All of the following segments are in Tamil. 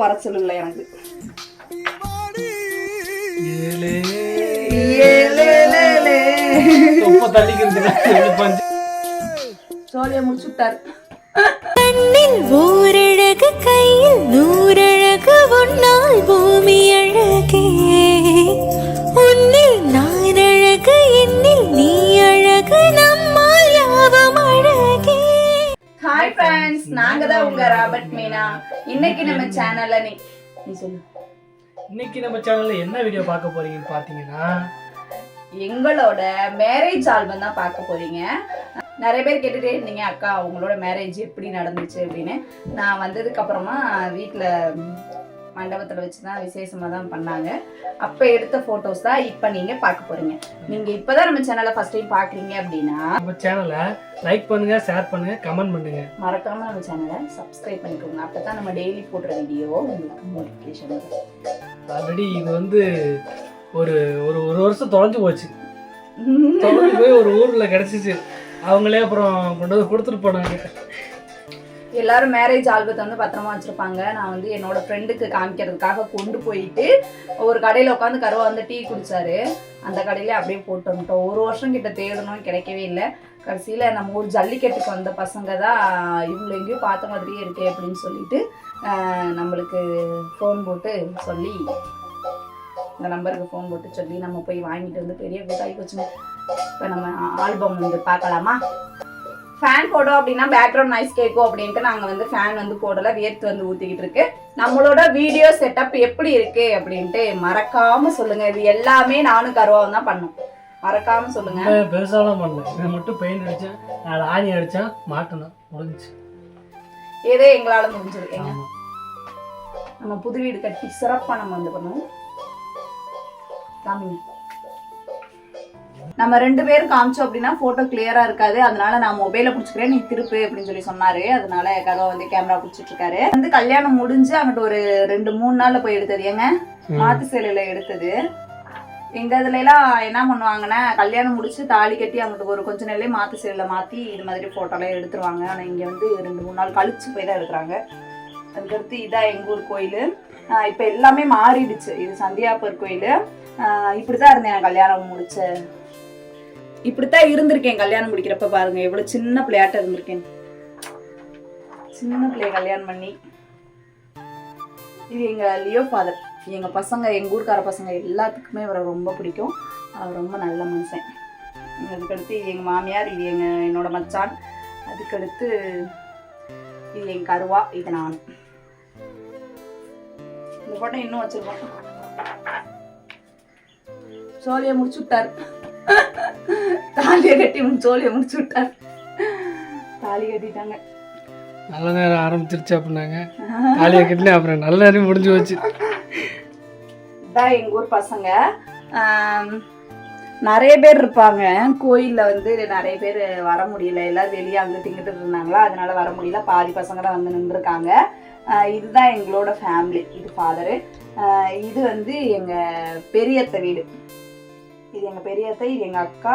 குறைச்சல் இல்லை எனக்கு. சோழியை முடிச்சு விட்டாரு கண்ணில் ஓரழகு கையில் நூறழகு உன்னால் பூமி அழகே. உன்னில் நான் அழகு என்னில் நீ அழகு நம்மால் யாவும் அழகே. ஹாய் ஃப்ரெண்ட்ஸ் நாங்க தான் உங்க ராபர்ட் இன்னைக்கு நம்ம சேனல்ல நீ நீ சொல்லு. இன்னைக்கு நம்ம சேனல்ல என்ன வீடியோ பார்க்க போறீங்கன்னு பாத்தீங்கன்னா எங்களோட மேரேஜ் ஆல்பம் தான் பார்க்க போறீங்க. நிறைய பேர் கேட்டுட்டே இருந்தீங்க அக்கா அவங்களோட மேரேஜ் எப்படி நடந்துச்சு அப்படின்னு. நான் வந்ததுக்கு அப்புறமா வீட்டில் மண்டபத்தில் வச்சு தான் விசேஷமாக தான் பண்ணாங்க. அப்போ எடுத்த ஃபோட்டோஸ் தான் இப்போ நீங்கள் பார்க்க போறீங்க. நீங்கள் இப்போ தான் நம்ம சேனலை ஃபர்ஸ்ட் டைம் பார்க்குறீங்க அப்படின்னா நம்ம சேனலை லைக் பண்ணுங்க ஷேர் பண்ணுங்க கமெண்ட் பண்ணுங்க. மறக்காம நம்ம சேனலை சப்ஸ்கிரைப் பண்ணிக்கோங்க. அப்போ தான் நம்ம டெய்லி போடுற வீடியோ உங்களுக்கு நோட்டிஃபிகேஷன் வரும். ஆல்ரெடி இது வந்து ஒரு ஒரு ஒரு வருஷம் தொலைஞ்சு போச்சு. தொலைஞ்சு போய் ஒரு ஊர்ல கிடைச்சிச்சு. அவங்களே அப்புறம் கொண்டு வந்து கொடுத்துட்டு போனாங்க. எல்லாரும் மேரேஜ் ஆல்பத்தை வந்து பத்திரமா வச்சிருப்பாங்க. நான் வந்து என்னோட ஃப்ரெண்டுக்கு காமிக்கிறதுக்காக கொண்டு போயிட்டு ஒரு கடையில் உட்காந்து கருவா வந்து டீ குடிச்சாரு. அந்த கடையில அப்படியே போட்டு வந்துட்டோம். ஒரு வருஷம் கிட்ட தேடணும் கிடைக்கவே இல்லை. கடைசியில் நம்ம ஊர் ஜல்லிக்கட்டுக்கு வந்த பசங்க தான் இவங்களை எங்கேயும் பார்த்த மாதிரியே இருக்கே அப்படின்னு சொல்லிட்டு நம்மளுக்கு ஃபோன் போட்டு சொல்லி இந்த நம்பருக்கு ஃபோன் போட்டு சொல்லி நம்ம போய் வாங்கிட்டு வந்து பெரிய கூட்டாகி போச்சுங்க. இப்போ நம்ம ஆல்பம் வந்து பார்க்கலாமா? ஃபேன் போட்டோம் அப்படின்னா பேக்ரவுண்ட் நாய்ஸ் கேட்கும் அப்படின்ட்டு நாங்கள் வந்து ஃபேன் வந்து போடல வேர்த்து வந்து ஊற்றிக்கிட்டு இருக்கு. நம்மளோட வீடியோ செட்டப் எப்படி இருக்கு அப்படின்ட்டு மறக்காம சொல்லுங்க. இது எல்லாமே நானும் கருவாவும் தான் பண்ணோம். மறக்காம சொல்லுங்க. நான் பெருசாலாம் பண்ணல. இதை மட்டும் பெயிண்ட் அடிச்சேன் நாலு ஆணி அடிச்சேன் மாட்டினேன் முடிஞ்சுச்சு. ஏதோ எங்களால முடிஞ்சது எங்க ஆமா. நம்ம புது வீடு கட்டி சிறப்பா நம்ம வந்து பண்ணுவோம். காமிங்க. நம்ம ரெண்டு பேரும் காமிச்சோம் அப்படின்னா போட்டோ கிளியரா இருக்காது. அதனால நான் மொபைல பிடிச்சிக்கிறேன் நீ திருப்பு அப்படின்னு சொல்லி சொன்னாரு. அதனால கதவை வந்து கேமரா பிடிச்சிட்டு இருக்காரு. வந்து கல்யாணம் முடிஞ்சு அங்கிட்டு ஒரு ரெண்டு மூணு நாள்ல போய் எடுத்தது. ஏங்க? மாத்து சேலையில எடுத்தது. எங்க இதுல எல்லாம் என்ன பண்ணுவாங்கன்னா கல்யாணம் முடிச்சு தாலி கட்டி அங்கிட்டு ஒரு கொஞ்ச நாள்லயே மாத்து சேலையில மாத்தி இது மாதிரி போட்டோ எல்லாம் எடுத்துருவாங்க. ஆனா இங்க வந்து ரெண்டு மூணு நாள் கழிச்சு போய் தான் எடுக்கிறாங்க. அதுக்கடுத்து இதான் எங்க ஊர் கோயில். இப்போ எல்லாமே மாறிடுச்சு. இது சந்தியாப்பர் கோயில். இப்படிதான் இருந்தேன் நான் கல்யாணம் முடிச்ச. இப்படித்தான் இருந்திருக்கேன் கல்யாணம் முடிக்கிறப்ப பாருங்க. எவ்வளவு சின்ன பிள்ளையாட்ட இருந்திருக்கேன். சின்ன பிள்ளைய கல்யாணம் பண்ணி. இது எங்க லியோ ஃபாதர் எங்க பசங்க எங்க ஊர்க்கார பசங்க எல்லாத்துக்குமே இவரை ரொம்ப பிடிக்கும். அவர் ரொம்ப நல்ல மனுஷன். அதுக்கடுத்து இது எங்க மாமியார் இது எங்க என்னோட மச்சான். அதுக்கடுத்து இது என் கருவா இது நான். இந்த போட்டோ இன்னும் வச்சிருக்கோம். சோழியை முடிச்சு விட்டார் தாலியை கட்டி சோழியை முடிச்சு விட்டார். தாலி கட்டிட்டாங்க. நல்ல நேரம் ஆரம்பிச்சிருச்சு அப்படின்னாங்க. காலியை கட்டினேன் அப்புறம் நல்ல நேரம் முடிஞ்சு போச்சு. இதான் எங்கள் ஊர் பசங்க. நிறைய பேர் இருப்பாங்க. கோயிலில் வந்து நிறைய பேர் வர முடியல. எல்லாரும் வெளியே அங்கே திங்கிட்டு இருந்தாங்களா? அதனால வர முடியல. பாதி பசங்க தான் வந்து நின்றுருக்காங்க. இதுதான் எங்களோட ஃபேமிலி இது ஃபாதரு இது வந்து எங்கள் பெரியத்த வீடு. இது எங்கள் பெரியத்த இது எங்கள் அக்கா.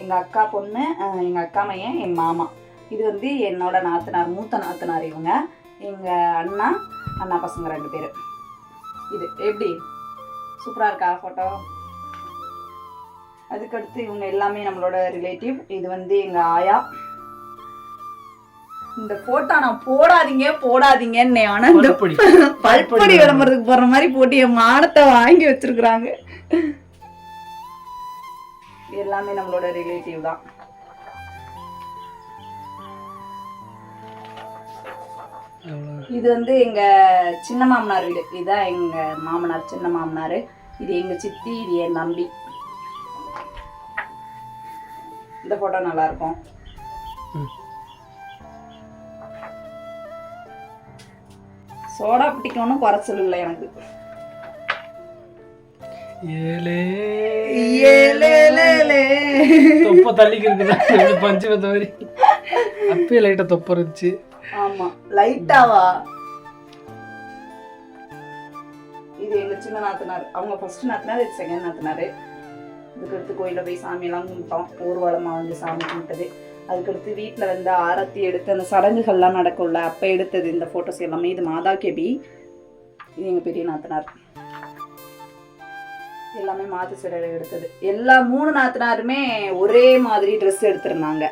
எங்கள் அக்கா பொண்ணு எங்கள் அக்கா மையன் எங்கள் மாமா. இது வந்து என்னோட நாத்தனார் மூத்த நாத்தனார் இவங்க. எங்கள் அண்ணா அண்ணா பசங்க ரெண்டு பேர். இது எப்படி? சூப்பராக இருக்கா ஃபோட்டோ அதுக்கடுத்து இவங்க எல்லாமே நம்மளோட ரிலேட்டிவ் இது வந்து எங்கள் ஆயா. இந்த போட்டோ நான் போடாதீங்க போடாதீங்கன்னு ஆனந்த பல்பொடி. பல்படி விளம்பரத்துக்கு போடுற மாதிரி போட்டு என் மானத்தை வாங்கி வச்சிருக்கிறாங்க. எல்லாமே நம்மளோட ரிலேட்டிவ் தான். இது வந்து எங்க சின்ன மாமனார் வீடு. இதுதான் எங்க மாமனார் சின்ன மாமனார். இது எங்க சித்தி இது என் தம்பி. இந்த போட்டோ நல்லா இருக்கும் சோடா பிடிக்கணும்னு குறைச்சல் இல்லை எனக்கு. தொப்பை தள்ளிக்கிறது பஞ்சு வந்த மாதிரி. அப்பயே லைட்டா தொப்பை இருந்துச்சு. ஆமா லைட்டாவா இது எங்க சின்ன நாத்தனார். அவங்க ஃபர்ஸ்ட் நாத்தனார் இது செகண்ட் நாத்தனார். அதுக்கடுத்து கோயிலில் போய் சாமியெல்லாம் கும்பிட்டோம். ஊர்வலமாக வந்து சாமி கும்பிட்டது. அதுக்கடுத்து வீட்டில் வந்து ஆரத்தி எடுத்து அந்த சடங்குகள்லாம் நடக்கும்ல அப்போ எடுத்தது இந்த ஃபோட்டோஸ் எல்லாமே. இது மாதா கேபி இது எங்கள் பெரிய நாத்தனார். எல்லாமே மாத்து சீடை எடுத்தது. எல்லா மூணு நாத்தனாருமே ஒரே மாதிரி ட்ரெஸ் எடுத்திருந்தாங்க.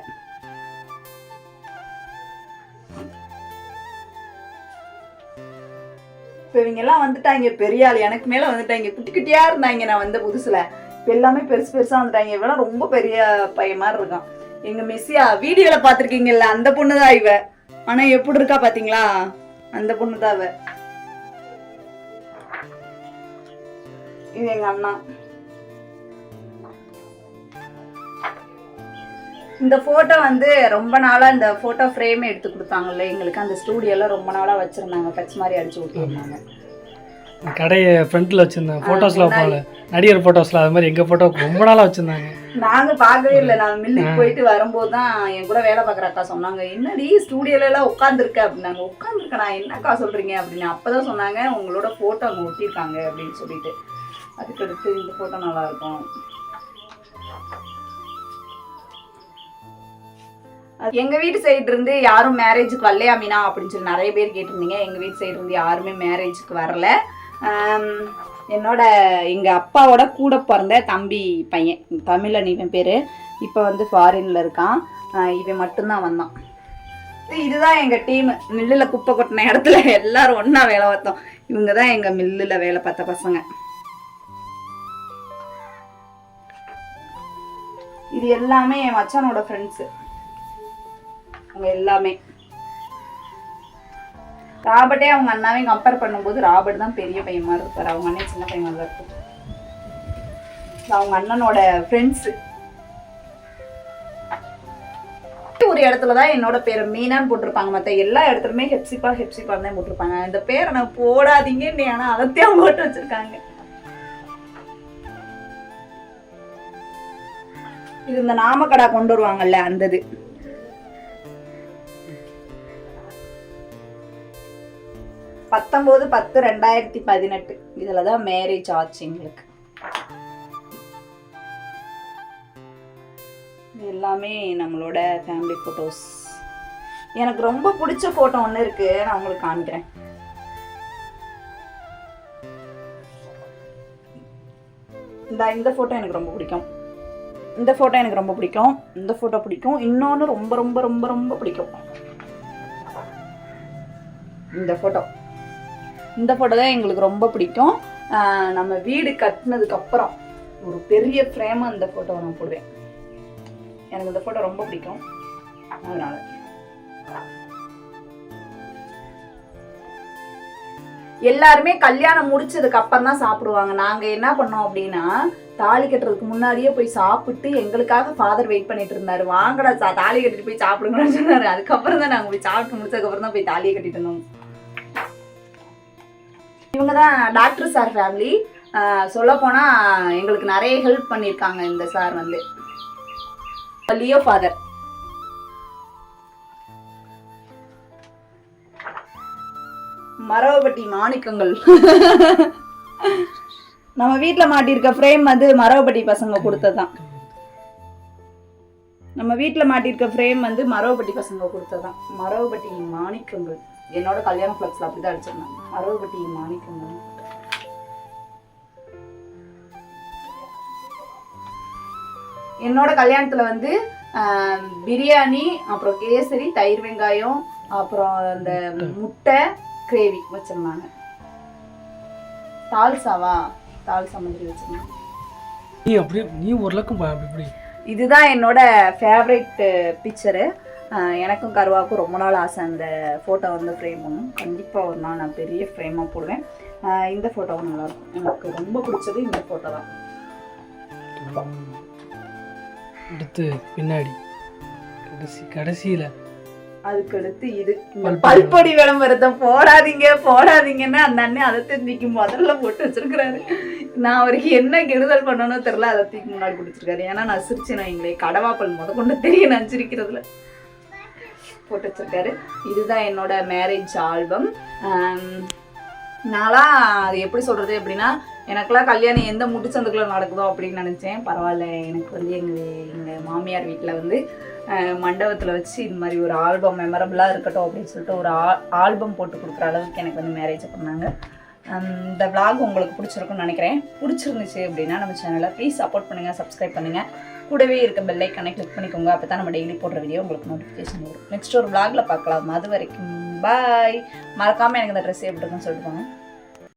இப்போ இவங்க எல்லாம் வந்துட்டாங்க பெரிய ஆள் எனக்கு மேல வந்துட்டாங்க. குட்டி குட்டியா இருந்தாங்க நான் வந்த புதுசுல. இப்போ எல்லாமே பெருசு பெருசா வந்துட்டாங்க. இவெல்லாம் ரொம்ப பெரிய பையன் மாதிரி இருக்கான். எங்க மெஸ்ஸியா வீடியோல பாத்திருக்கீங்கல்ல அந்த பொண்ணு தான் இவ. ஆனா எப்படி இருக்கா பாத்தீங்களா? அந்த பொண்ணு தான் இவ இது எங்க அண்ணா இந்த போட்டோ வந்து ரொம்ப நாளா இந்த போட்டோ ஃப்ரேம் எடுத்து கொடுத்தாங்கல்ல எங்களுக்கு அந்த ஸ்டூடியோல ரொம்ப நாளா வச்சிருந்தாங்க. டச் மாதிரி அடிச்சு விட்டுருந்தாங்க கடையை ஃப்ரண்ட்டில் வச்சுருந்தேன். ஃபோட்டோஸில் வைப்பாங்கல்ல நடிகர் ஃபோட்டோஸில் அது மாதிரி எங்கள் ஃபோட்டோ ரொம்ப நாளாக வச்சுருந்தாங்க. நாங்க பார்க்கவே இல்லை. நான் மில்லுக்கு போயிட்டு வரும்போது தான் என் கூட வேலை பார்க்குற அக்கா சொன்னாங்க என்னடி ஸ்டூடியோல எல்லாம் உட்காந்துருக்க அப்படின்னாங்க. உட்காந்துருக்க நான் என்னக்கா சொல்றீங்க? அப்படின்னு அப்பதான் சொன்னாங்க. உங்களோட போட்டோ அங்கே ஒட்டியிருக்காங்க அப்படின்னு சொல்லிட்டு. அதுக்கடுத்து இந்த போட்டோ நல்லா இருக்கும் அது எங்க வீட்டு சைடு இருந்து யாரும் மேரேஜுக்கு வரலையா மீனா? அப்படின்னு சொல்லி நிறைய பேர் கேட்டிருந்தீங்க. எங்க வீட்டு சைடு இருந்து யாருமே மேரேஜுக்கு வரல. என்னோட எங்க அப்பாவோட கூட பிறந்த தம்பி பையன் தமிழன் இவன் பேரு. இப்போ வந்து ஃபாரின்ல இருக்கான். இவன் மட்டும்தான் வந்தான். இதுதான் எங்க டீம் மில்லுல குப்பை கொட்டின இடத்துல எல்லாரும் ஒன்றா வேலை பார்த்தோம். இவங்க தான் எங்க மில்லுல வேலை பார்த்த பசங்க. இது எல்லாமே என் மச்சானோட ஃப்ரெண்ட்ஸு அவங்க எல்லாமே. ராபர்ட்டே அவங்க அண்ணாவையும் கம்பேர் பண்ணும்போது ராபர்ட் தான் பெரிய பையன் மாதிரி இருப்பார். அவங்க அண்ணன் சின்ன பையன் மாதிரி இருக்கும். அவங்க அண்ணனோட ஃப்ரெண்ட்ஸு ஒரு இடத்துல தான் என்னோட பேரை மீனான்னு போட்டிருப்பாங்க. மற்ற எல்லா இடத்துலையுமே ஹெப்சிப்பா ஹெப்சிப்பான்னு தான் போட்டிருப்பாங்க. இந்த பேரை நான் போடாதீங்கன்னு ஆனால் அதைத்தான் போட்டு வச்சிருக்காங்க. இது இந்த நாமக்கடா கொண்டு வருவாங்கல்ல அந்த இது பத்தொம்போது பத்து ரெண்டாயிரத்தி பதினெட்டு. இதில் தான் மேரேஜ் ஆச்சு எங்களுக்கு. இது எல்லாமே நம்மளோட ஃபேமிலி ஃபோட்டோஸ் எனக்கு ரொம்ப பிடிச்ச ஃபோட்டோ ஒன்று இருக்கு நான் உங்களுக்கு காண்கிறேன். இந்த இந்த ஃபோட்டோ எனக்கு ரொம்ப பிடிக்கும். இந்த ஃபோட்டோ எனக்கு ரொம்ப பிடிக்கும். இந்த ஃபோட்டோ பிடிக்கும். இன்னொன்று ரொம்ப ரொம்ப ரொம்ப ரொம்ப பிடிக்கும். இந்த ஃபோட்டோ இந்த ஃபோட்டோ தான் எங்களுக்கு ரொம்ப பிடிக்கும். நம்ம வீடு கட்டினதுக்கப்புறம் ஒரு பெரிய ஃப்ரேமாக அந்த ஃபோட்டோவை நான் போடுவேன். எனக்கு இந்த ஃபோட்டோ ரொம்ப பிடிக்கும். அதனால். எல்லாருமே கல்யாணம் முடிச்சதுக்கு அப்புறம் தான் சாப்பிடுவாங்க. நாங்க என்ன பண்ணோம் அப்படின்னா தாலி கட்டுறதுக்கு முன்னாடியே போய் சாப்பிட்டு எங்களுக்காக ஃபாதர் வெயிட் பண்ணிட்டு இருந்தாரு. வாங்கடா தாலி கட்டிட்டு போய் சாப்பிடுங்கன்னு சொன்னாரு. அதுக்கப்புறம் தான் நாங்க போய் சாப்பிட்டு முடிச்சதுக்கு அப்புறம் தான் போய் தாலியை கட்டிட்டு இருந்தோம். இவங்க தான் டாக்டர் சார் ஃபேமிலி சொல்லப்போனால் எங்களுக்கு நிறைய ஹெல்ப் பண்ணியிருக்காங்க இந்த சார் வந்து. லியோ ஃபாதர் மரவப்பட்டி மாணிக்கங்கள். நம்ம வீட்டில் மாட்டியிருக்க ஃப்ரேம் வந்து மரவப்பட்டி பசங்க கொடுத்ததுதான். நம்ம வீட்டில் மாட்டியிருக்க ஃப்ரேம் வந்து மரவப்பட்டி பசங்க கொடுத்ததுதான். மரவப்பட்டி மாணிக்கங்கள். என்னோட கல்யாண ஃப்ளக்ஸில் அப்படி தான் அடிச்சிருந்தாங்க. மரவப்பட்டி மாணிக்கங்கள். என்னோட கல்யாணத்தில் வந்து பிரியாணி அப்புறம் கேசரி தயிர் வெங்காயம் அப்புறம் அந்த முட்டை கிரேவி வச்சிருந்தாங்க. தால்சாவா? தால்சா மாதிரி வச்சிருந்தாங்க. நீ அப்படியே நீ ஒரு லக்கம் அப்படி இப்படி. இதுதான் என்னோட ஃபேவரட் பிக்சரு எனக்கும் கருவாக்கும் ரொம்ப நாள் ஆசை அந்த ஃபோட்டோ வந்து ஃப்ரேம் பண்ணும் கண்டிப்பாக ஒரு நாள் நான் பெரிய ஃப்ரேமாக போடுவேன். இந்த ஃபோட்டோவும் நல்லாயிருக்கும். எனக்கு ரொம்ப பிடிச்சது இந்த ஃபோட்டோ தான். அடுத்து பின்னாடி. கடைசி கடைசியில். அதுக்கு அடுத்து இது பல்பொடி. விளம்பரத்தை போடாதீங்க போடாதீங்கன்னு அந்த அண்ணன் அதை தூக்கி முதல்ல போட்டு வச்சிருக்கிறாரு. நான் அவருக்கு என்ன கெடுதல் பண்ணணும் தெரியல அதை தூக்கி முன்னாடி பிடிச்சிருக்காரு ஏன்னா நான் சிரிச்சேன் எங்களை கடவாப்பல் முத கொண்டு தெரியும் நான் சிரிக்கிறதுல போட்டு வச்சிருக்காரு. இதுதான் என்னோட மேரேஜ் ஆல்பம் நான்லாம் அது எப்படி சொல்றது எப்படின்னா எனக்கெல்லாம் கல்யாணம் எந்த முட்டுச்சந்துக்குள்ள நடக்குதோ அப்படின்னு நினைச்சேன். பரவாயில்ல எனக்கு வந்து எங்க எங்க மாமியார் வீட்டில் வந்து மண்டபத்தில் வச்சு இது மாதிரி ஒரு ஆல்பம் மெமரபிளாக இருக்கட்டும் அப்படின்னு சொல்லிட்டு ஒரு ஆல்பம் போட்டு கொடுக்குற அளவுக்கு எனக்கு வந்து மேரேஜ் பண்ணாங்க. இந்த விளாக் உங்களுக்கு பிடிச்சிருக்குன்னு நினைக்கிறேன். பிடிச்சிருந்துச்சு அப்படின்னா நம்ம சேனலை ப்ளீஸ் சப்போர்ட் பண்ணுங்கள் சப்ஸ்கிரைப் பண்ணுங்கள் கூடவே இருக்க பெல் கனெக்ட் கிளிக் பண்ணிக்கோங்க. அப்போ தான் நம்ம டெய்லி போடுற வீடியோ உங்களுக்கு நோட்டிஃபிகேஷன் வரும். நெக்ஸ்ட் ஒரு விளாகில் பார்க்கலாம். அது வரைக்கும் பாய் மறக்காமல் எனக்கு இந்த ட்ரெஸ் எப்படி இருக்குன்னு சொல்லிட்டு போங்க.